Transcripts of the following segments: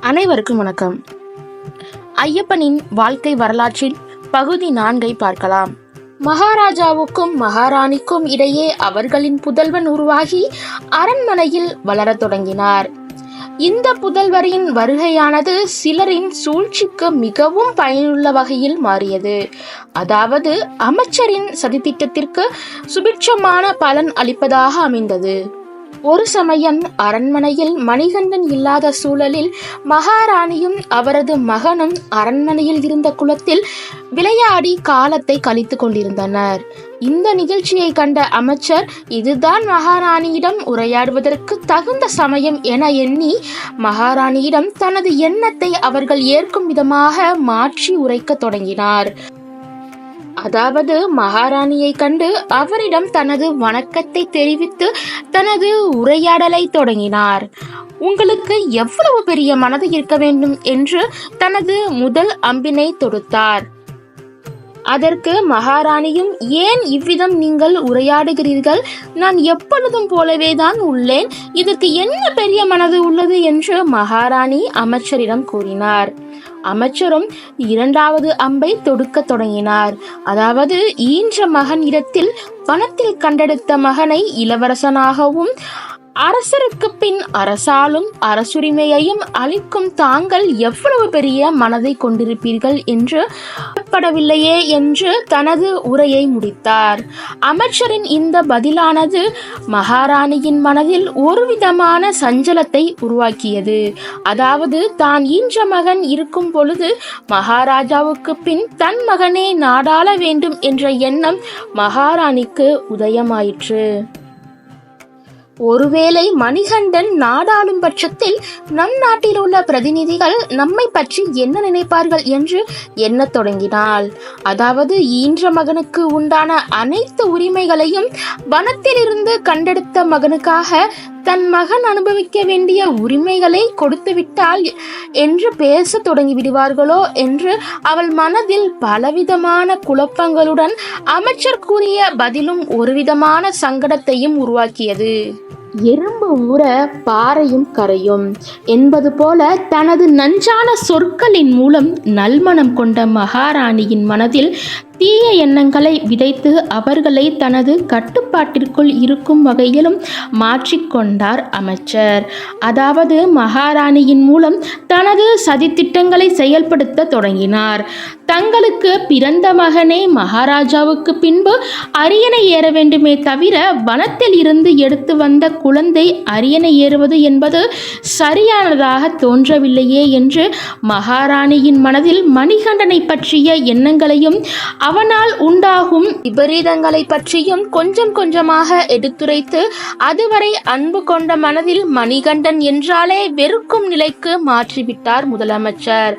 அனைவருக்கும் வணக்கம். ஐயப்பனின் வாழ்க்கை வரலாற்றில் பகுதி நான்கை பார்க்கலாம். மகாராஜாவுக்கும் மகாராணிக்கும் இடையே அவர்களின் புதல்வன் உருவாகி அரண்மனையில் வளரத் தொடங்கினார். இந்த புதல்வரின் வருகையானது சிலரின் சூழ்ச்சிக்கு மிகவும் பயனுள்ள வகையில் மாறியது. அதாவது அமைச்சரின் சதித்திட்டத்திற்கு சுபிட்சமான பலன் அளிப்பதாக அமைந்தது. ஒரு சமயம் அரண்மனையில் மணிகண்டன் இல்லாத சூழலில் மகாராணியும் அவரது மகனும் அரண்மனையில் இருந்த குளத்தில் விளையாடி காலத்தை கழித்துக் கொண்டிருந்தனர். இந்த நிகழ்ச்சியை கண்ட அமைச்சர் இதுதான் மகாராணியிடம் உரையாடுவதற்கு தகுந்த சமயம் என எண்ணி மகாராணியிடம் தனது எண்ணத்தை அவர்கள் ஏற்கும் விதமாக மாற்றி உரைக்கத் தொடங்கினார். அதாவது மகாராணியை கண்டு அவரிடம் தனது வணக்கத்தை தெரிவித்து தனது உரையாடலை தொடங்கினார். உங்களுக்கு எவ்வளவு பெரிய மனது இருக்க வேண்டும்? என்று தனது முதல் அம்பினை தொடுத்தார். அதற்கு மகாராணியும் ஏன் இவ்விதம் நீங்கள் உரையாடுகிறீர்கள்? நான் எப்பொழுதும் போலவே தான் உள்ளேன். இதற்கு என்ன பெரிய மனது உள்ளது? என்று மகாராணி அமைச்சரிடம் கூறினார். அமைச்சரும் இரண்டாவது அம்பை தொடுக்கத் தொடங்கினார். அதாவது ஈன்ற மகன் இடத்தில் வனத்தில் கண்டெடுத்த மகனை இளவரசனாகவும் அரசருக்கு பின் அரசாலும் அரசுரிமையையும் அளிக்கும் தாங்கள் எவ்வளவு பெரிய மனதை கொண்டிருப்பீர்கள் என்று படவில்லையே என்று தனது உரையை முடித்தார். அமைச்சரின் இந்த பதிலானது மகாராணியின் மனதில் ஒரு விதமான சஞ்சலத்தை உருவாக்கியது. அதாவது தான் ஈன்ற மகன் இருக்கும் பொழுது மகாராஜாவுக்கு பின் தன் மகனே நாடாள வேண்டும் என்ற எண்ணம் மகாராணிக்கு உதயமாயிற்று. ஒருவேளை மணிகண்டன் நாடாளும் பட்சத்தில் நம் நாட்டில் உள்ள பிரதிநிதிகள் நம்மை பற்றி என்ன நினைப்பார்கள் என்று எண்ணத் தொடங்கினாள்? அதாவது ஈன்ற மகனுக்கு உண்டான அனைத்து உரிமைகளையும் வனத்திலிருந்து கண்டெடுத்த மகனுக்காக தன் மகன் அனுபவிக்க வேண்டிய உரிமைகளை கொடுத்துவிட்டால் என்று பேச தொடங்கி விடுவார்களோ என்று அவள் மனதில் பலவிதமான குழப்பங்களுடன் அமைச்சர் கூறிய பதிலும் ஒருவிதமான சங்கடத்தையும் உருவாக்கியது. எறும்பு ஊற பாறையும் கரையும் என்பது போல தனது நஞ்சான சொற்களின் மூலம் நல்மணம் கொண்ட மகாராணியின் மனதில் தீய எண்ணங்களை விதைத்து அவர்களை தனது கட்டுப்பாட்டிற்குள் இருக்கும் வகையிலும் மாற்றிக்கொண்டார் அமைச்சர். அதாவது மகாராணியின் மூலம் தனது சதித்திட்டங்களை செயல்படுத்த தொடங்கினார். தங்களுக்கு பிறந்த மகனே மகாராஜாவுக்கு பின்பு அரியணை ஏற வேண்டுமே தவிர வனத்தில் இருந்து எடுத்து வந்த குழந்தை அரியணை ஏறுவது என்பது சரியானதாக தோன்றவில்லையே என்று மகாராணியின் மனதில் மணிகண்டனை பற்றிய எண்ணங்களையும் அவனால் உண்டாகும் விபரீதங்களை பற்றியும் கொஞ்சம் கொஞ்சமாக எடுத்துரைத்து அதுவரை அன்பு கொண்ட மனதில் மணிகண்டன் என்றாலே வெறுக்கும் நிலைக்கு மாற்றிவிட்டார் முதலமைச்சர்.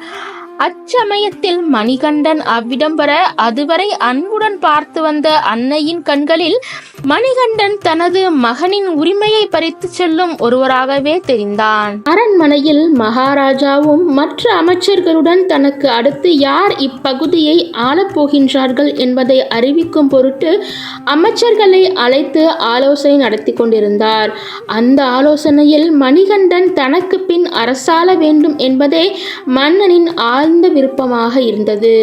அச்சமயத்தில் மணிகண்டன் அவ்விடம் வர அதுவரை அன்புடன் பார்த்து வந்த அன்னையின் கண்களில் மணிகண்டன் தனது மகனின் உரிமையை பறித்து செல்லும் ஒருவராகவே தெரிந்தான். அரண்மனையில் மகாராஜாவும் மற்ற அமைச்சர்களுடன் தனக்கு அடுத்து யார் இப்பகுதியை ஆளப்போகின்றார்கள் என்பதை அறிவிக்கும் பொருட்டு அமைச்சர்களை அழைத்து ஆலோசனை நடத்தி கொண்டிருந்தார். அந்த ஆலோசனையில் மணிகண்டன் தனக்கு பின் அரசாள வேண்டும் என்பதே மன்னனின் ஆழ்ந்த விருப்பமாக இருந்தது.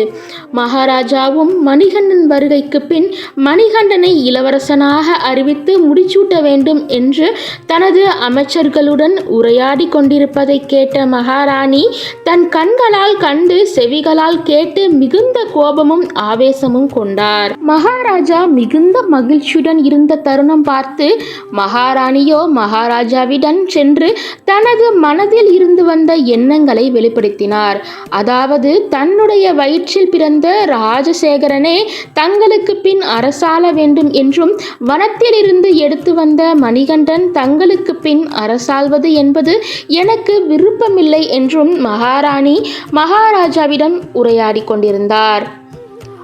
மகாராஜாவும் மணிகண்டன் வருகைக்கு பின் மணிகண்டனை இளவரசனாக அறிவித்து முடிச்சூட்ட வேண்டும் என்று தனது அமைச்சர்களுடன் உரையாடி கொண்டிருப்பதை கேட்ட மகாராணி தன் கண்களால் கண்டு செவிகளால் கேட்டு மிகுந்த கோபமும் ஆவேசமும் கொண்டார். மகாராஜா மிகுந்த மகிழ்ச்சியுடன் இருந்த தருணம் பார்த்து மகாராணியோ மகாராஜாவிடம் சென்று தனது மனதில் இருந்து வந்த எண்ணங்களை வெளிப்படுத்தினார். அதாவது அதாவது தன்னுடைய வயிற்றில் பிறந்த ராஜசேகரனே தங்களுக்கு பின் அரசாள வேண்டும் என்றும் வனத்திலிருந்து எடுத்து வந்த மணிகண்டன் தங்களுக்கு பின் அரசாள்வது என்பது எனக்கு விருப்பமில்லை என்றும் மகாராணி மகாராஜாவிடம் உரையாடி கொண்டிருந்தார்.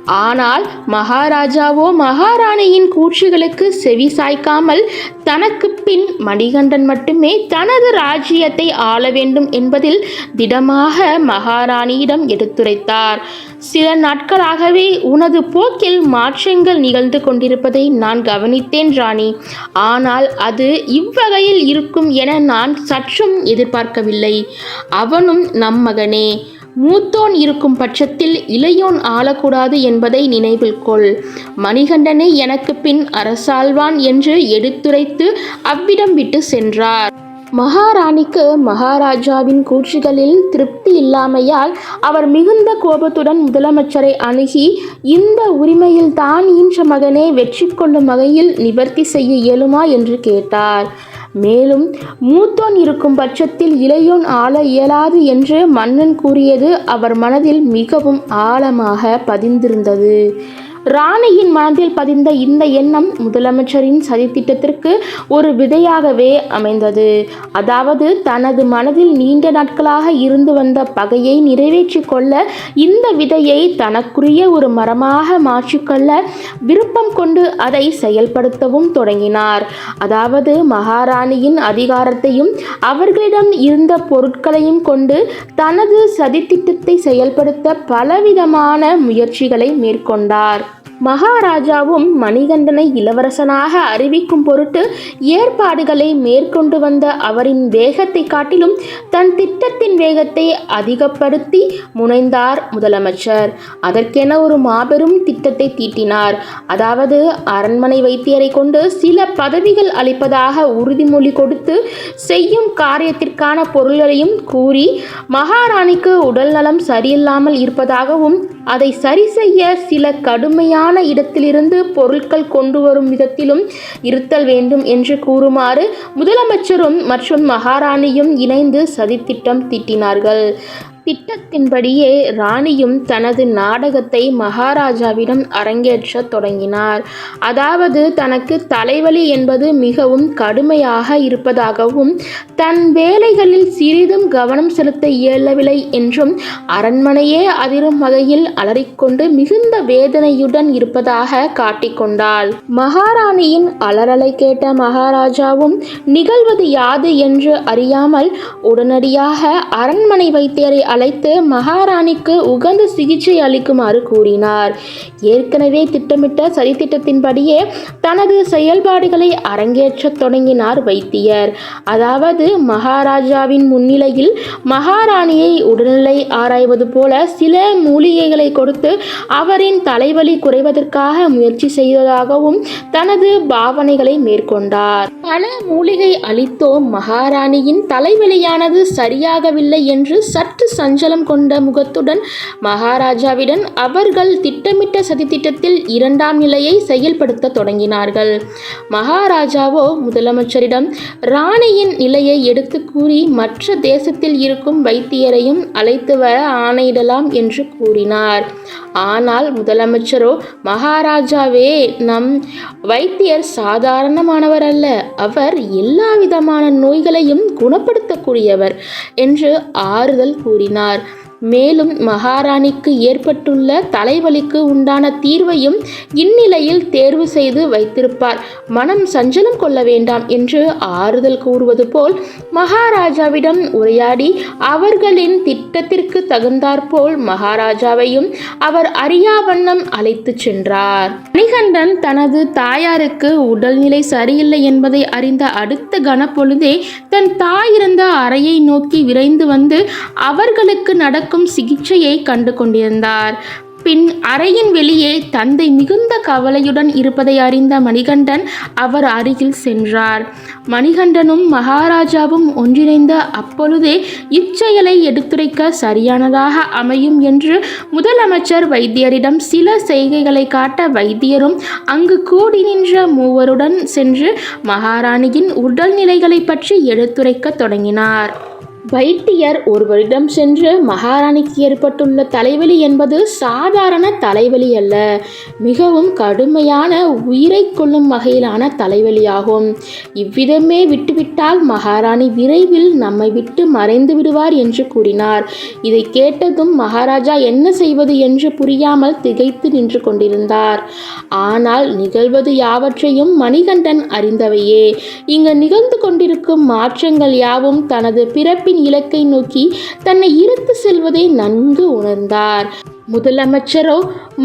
ஆனால் மகாராஜாவோ மகாராணியின் கூற்றுகளுக்கு செவி சாய்க்காமல் தனக்கு பின் மணிகண்டன் மட்டுமே தனது ராஜ்யத்தை ஆள வேண்டும் என்பதில் திடமாக மகாராணியிடம் எடுத்துரைத்தார். சில நாட்களாகவே உனது போக்கில் மாற்றங்கள் நிகழ்ந்து கொண்டிருப்பதை நான் கவனித்தேன் ராணி. ஆனால் அது இவ்வகையில் இருக்கும் என நான் சற்றும் எதிர்பார்க்கவில்லை. அவனும் நம் மகனே மூத்தோன் இருக்கும் பட்சத்தில் இளையோன் ஆளக்கூடாது என்பதை நினைவில் கொள். மணிகண்டனே எனக்கு பின் அரசாழ்வான் என்று எடுத்துரைத்து அவ்விடம் விட்டு சென்றார். மகாராணிக்கு மகாராஜாவின் கூற்றுகளில் திருப்தி இல்லாமையால் அவர் மிகுந்த கோபத்துடன் முதலமைச்சரை அணுகி இந்த உரிமையில் தான் ஈன்ற மகனே வெற்றி கொள்ளும் வகையில் நிவர்த்தி செய்ய இயலுமா? என்று கேட்டார். மேலும் மூத்தோன் இருக்கும் பட்சத்தில் இளையோன் ஆள இயலாது என்று மன்னன் கூறியது அவர் மனதில் மிகவும் ஆழமாக பதிந்திருந்தது. ராணியின் மனதில் பதிந்த இந்த எண்ணம் முதலமைச்சரின் சதித்திட்டத்திற்கு ஒரு விதையாகவே அமைந்தது. அதாவது தனது மனதில் நீண்ட நாட்களாக இருந்து வந்த பகையை நிறைவேற்றி கொள்ள இந்த விதையை தனக்குரிய ஒரு மரமாக மாற்றிக்கொள்ள விருப்பம் கொண்டு அதை செயல்படுத்தவும் தொடங்கினார். அதாவது மகாராணியின் அதிகாரத்தையும் அவர்களிடம் இருந்த பொருட்களையும் கொண்டு தனது சதித்திட்டத்தை செயல்படுத்த பலவிதமான முயற்சிகளை மேற்கொண்டார். மகாராஜாவும் மணிகண்டனை இளவரசனாக அறிவிக்கும் பொருட்டு ஏற்பாடுகளை மேற்கொண்டு வந்த அவரின் வேகத்தை காட்டிலும் தன் திட்டத்தின் வேகத்தை அதிகப்படுத்தி முனைந்தார் முதலமைச்சர். அதற்கென ஒரு மாபெரும் திட்டத்தை தீட்டினார். அதாவது அரண்மனை வைத்தியரை கொண்டு சில பதவிகள் அளிப்பதாக உறுதிமொழி கொடுத்து செய்யும் காரியத்திற்கான பொருள்களையும் கூறி மகாராணிக்கு உடல்நலம் சரியில்லாமல் இருப்பதாகவும் அதை சரி செய்ய சில கடுமையான இடத்திலிருந்து பொருட்கள் கொண்டு வரும் விதத்திலும் இருத்தல் வேண்டும் என்று கூறுமாறு முதலமைச்சரும் மற்றும் மகாராணியும் இணைந்து சதித்திட்டம் தீட்டினார்கள். திட்டத்தின்படியே ராணியும் தனது நாடகத்தை மகாராஜாவிடம் அரங்கேற்றத் தொடங்கினார். அதாவது தனக்கு தலைவலி என்பது மிகவும் கடுமையாக இருப்பதாகவும் தன் வேலைகளில் சிறிதும் கவனம் செலுத்த இயலவில்லை என்றும் அரண்மனையே அதிரும் வகையில் அலறிக்கொண்டு மிகுந்த வேதனையுடன் இருப்பதாக காட்டிக்கொண்டாள். மகாராணியின் அலறலை கேட்ட மகாராஜாவும் நிகழ்வது யாது என்று அறியாமல் உடனடியாக அரண்மனை வைத்தியரை அழைத்து மகாராணிக்கு உகந்த சிகிச்சை அளிக்குமாறு கூறினார். ஏற்கனவே திட்டமிட்ட சதித்திட்டத்தின்படியே தனது செயல்பாடுகளை அரங்கேற்றத் தொடங்கினார் வைத்தியர். அதாவது மகாராஜாவின் முன்னிலையில் மகாராணியை உடல்நிலை ஆராய்வது போல சில மூலிகைகளை கொடுத்து அவரின் தலைவலி குறைவதற்காக முயற்சி செய்வதாகவும் தனது பாவனைகளை மேற்கொண்டார். பல மூலிகை அளித்தோம் மகாராணியின் தலைவலியானது சரியாகவில்லை என்று சற்று சஞ்சலம் கொண்ட முகத்துடன் மகாராஜாவிடம் அவர்கள் திட்டமிட்ட சதித்திட்டத்தில் இரண்டாம் நிலையை செயல்படுத்த தொடங்கினார்கள். மகாராஜாவோ முதலமைச்சரிடம் ராணியின் நிலையை எடுத்து கூறி மற்ற தேசத்தில் இருக்கும் வைத்தியரையும் அழைத்து வர ஆணையிடலாம் என்று கூறினார். ஆனால் முதலமைச்சரோ மகாராஜாவே நம் வைத்தியர் சாதாரணமானவர் அல்ல. அவர் எல்லா விதமான நோய்களையும் குணப்படுத்தக்கூடியவர் என்று ஆறுதல் கூறினார். கூறினார் மேலும் மகாராணிக்கு ஏற்பட்டுள்ள தலைவலிக்கு உண்டான தீர்வையும் இந்நிலையில் தேர்வு செய்து வைத்திருப்பார். மனம் சஞ்சலம் கொள்ள வேண்டாம் என்று ஆறுதல் கூறுவது போல் மகாராஜாவிடம் உரையாடி அவர்களின் திட்டத்திற்கு தகுந்தாற்போல் மகாராஜாவையும் அவர் அறியாவண்ணம் அழைத்துச் சென்றார். மணிகண்டன் தனது தாயாருக்கு உடல்நிலை சரியில்லை என்பதை அறிந்த அடுத்த கணப்பொழுதே தன் தாய் இருந்த அறையை நோக்கி விரைந்து வந்து அவர்களுக்கு நடக்கும் சிகிச்சையை கண்டு கொண்டிருந்தார். பின் அறையின் வெளியே தந்தை மிகுந்த கவலையுடன் இருப்பதை அறிந்த மணிகண்டன் அவர் அருகில் சென்றார். மணிகண்டனும் மகாராஜாவும் ஒன்றிணைந்த அப்பொழுதே இச்செயலை எடுத்துரைக்க சரியானதாக அமையும் என்று முதலமைச்சர் வைத்தியரிடம் சில செய்கைகளை காட்ட வைத்தியரும் அங்கு கூடி நின்ற மூவருடன் சென்று மகாராணியின் உடல்நிலைகளை பற்றி எடுத்துரைக்க தொடங்கினார். வைத்தியர் ஒருவரிடம் சென்று மகாராணிக்கு ஏற்பட்டுள்ள தலைவலி என்பது சாதாரண தலைவலி அல்ல. மிகவும் கடுமையான உயிரை கொள்ளும் வகையிலான தலைவலியாகும். இவ்விதமே விட்டுவிட்டால் மகாராணி விரைவில் நம்மை விட்டு மறைந்து விடுவார் என்று கூறினார். இதை கேட்டதும் மகாராஜா என்ன செய்வது என்று புரியாமல் திகைத்து நின்று கொண்டிருந்தார். ஆனால் நிகழ்வது யாவற்றையும் மணிகண்டன் அறிந்தவையே. இங்கு நிகழ்ந்து கொண்டிருக்கும் மாற்றங்கள் யாவும் தனது பிறப்பின் இலக்கை நோக்கி தன்னை இழுத்து செல்வதை நன்கு உணர்ந்தார். முதலமைச்சரோ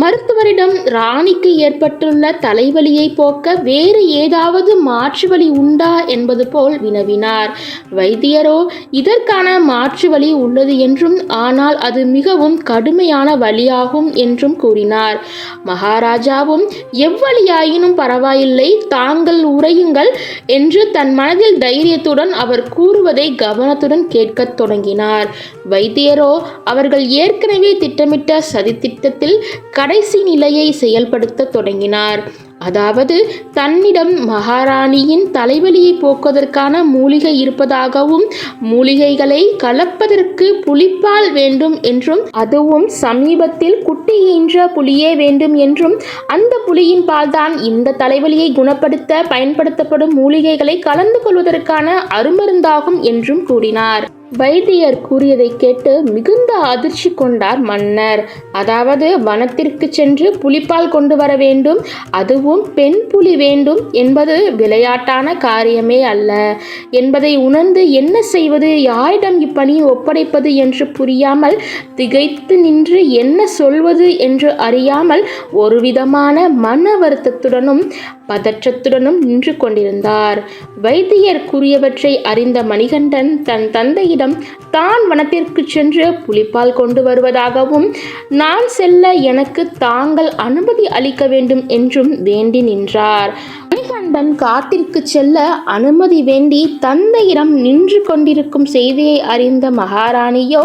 மருத்துவரிடம் ராணிக்கு ஏற்பட்டுள்ள தலைவலியை போக்க வேறு ஏதாவது மாற்று வழி உண்டா என்பது போல் வினவினார். வைத்தியரோ இதற்கான மாற்று வழி உள்ளது என்றும் ஆனால் அது மிகவும் கடுமையான வழியாகும் என்றும் கூறினார். மகாராஜாவும் எவ்வழியாயினும் பரவாயில்லை தாங்கள் உரையுங்கள் என்று தன் மனதில் தைரியத்துடன் அவர் கூறுவதை கவனத்துடன் கேட்கத் தொடங்கினார். வைத்தியரோ அவர்கள் ஏற்கனவே திட்டமிட்ட சதித்திட்டத்தில் கடைசி நிலையை செயல்படுத்த தொடங்கினார். அதாவது தன்னிடம் மகாராணியின் தலைவலியை போக்குவதற்கான மூலிகை இருப்பதாகவும் மூலிகைகளை கலப்பதற்கு புலிப்பால் வேண்டும் என்றும் அதுவும் சமீபத்தில் குட்டி ஈன்ற புலியே வேண்டும் என்றும் அந்த புலியின் பால்தான் இந்த தலைவலியை குணப்படுத்த பயன்படுத்தப்படும் மூலிகைகளை கலந்து கொள்வதற்கான அருமருந்தாகும் என்றும் கூறினார். வைத்தியர் கூறியதை கேட்டு மிகுந்த அதிர்ச்சி கொண்டார் மன்னர். அதாவது வனத்திற்கு சென்று புலிப்பால் கொண்டு வர வேண்டும் அதுவும் பெண் புலி வேண்டும் என்பது விளையாட்டான காரியமே அல்ல. என்பதை உணர்ந்து என்ன செய்வது யாரிடம் இப்பணியை ஒப்படைப்பது என்று புரியாமல் திகைத்து நின்று என்ன சொல்வது என்று அறியாமல் ஒருவிதமான மன வருத்தத்துடனும் பதற்றத்துடனும் நின்று கொண்டிருந்தார். வைத்தியர் கூறியவற்றை அறிந்த மணிகண்டன் தன் தந்தையை புலியிடம் தான் வனத்திற்கு சென்று புலிப்பால் கொண்டு வருவதாகவும் நான் செல்ல எனக்கு தாங்கள் அனுமதி அளிக்க வேண்டும் என்றும் வேண்டி நின்றார். மணிகண்டன் காட்டிற்கு செல்ல அனுமதி வேண்டி தந்தையிடம் நின்று கொண்டிருக்கும் செய்தியை அறிந்த மகாராணியோ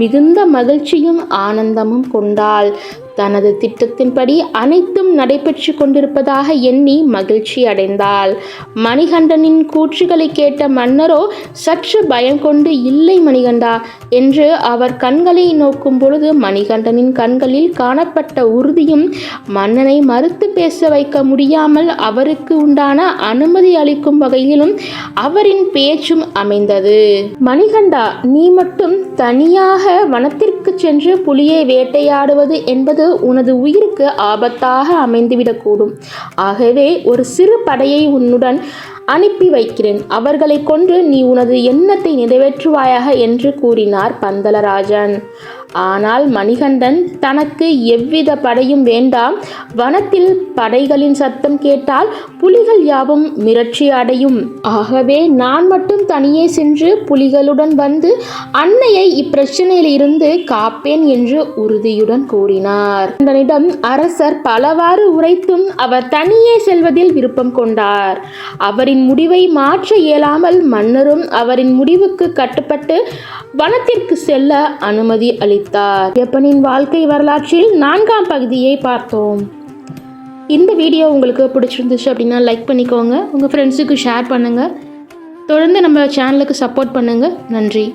மிகுந்த மகிழ்ச்சியும் ஆனந்தமும் கொண்டாள். தனது திட்டத்தின்படி அனைத்தும் நடைபெற்று கொண்டிருப்பதாக எண்ணி மகிழ்ச்சி அடைந்தாள். மணிகண்டனின் கூற்றுகளை கேட்ட மன்னரோ சற்று பயம் கொண்டு இல்லை மணிகண்டா என்று அவர் கண்களை நோக்கும் பொழுது மணிகண்டனின் கண்களில் காணப்பட்ட உறுதியும் மன்னனை மறுத்து பேச வைக்க முடியாமல் அவருக்கு உண்டான அனுமதி அளிக்கும் வகையிலும் அவரின் பேச்சும் அமைந்தது. மணிகண்டா நீ மட்டும் தனியாக வனத்திற்கு சென்று புலியை வேட்டையாடுவது என்பது உனது உயிருக்கு ஆபத்தாக அமைந்துவிடக்கூடும். ஆகவே ஒரு சிறு படையை உன்னுடன் அனுப்பி வைக்கிறேன். அவர்களை கொன்று நீ உனது எண்ணத்தை நிறைவேற்றுவாயாக என்று கூறினார் பந்தலராஜன். ஆனால் மணிகண்டன் தனக்கு எவ்வித படையும் வேண்டாம். வனத்தில் படைகளின் சத்தம் கேட்டால் புலிகள் யாவும் மிரட்சி அடையும். ஆகவே நான் மட்டும் தனியே சென்று புலிகளுடன் வந்து அன்னையை இப்பிரச்சனையில் இருந்து காப்பேன் என்று உறுதியுடன் கூறினார். தன்னிடம் அரசர் பலவாறு உரைத்தும் அவர் தனியே செல்வதில் விருப்பம் கொண்டார். அவரின் முடிவை மாற்ற இயலாமல் மன்னரும் அவரின் முடிவுக்கு கட்டுப்பட்டு வனத்திற்கு செல்ல அனுமதி அளித்தார். ஐயப்பனின் வாழ்க்கை வரலாற்றில் நான்காம் பகுதியை பார்த்தோம். இந்த வீடியோ உங்களுக்கு பிடிச்சிருந்துச்சு அப்படின்னா லைக் பண்ணிக்கோங்க. உங்கள் ஃப்ரெண்ட்ஸுக்கு ஷேர் பண்ணுங்கள் தொடர்ந்து நம்ம சேனலுக்கு சப்போர்ட் பண்ணுங்கள் நன்றி.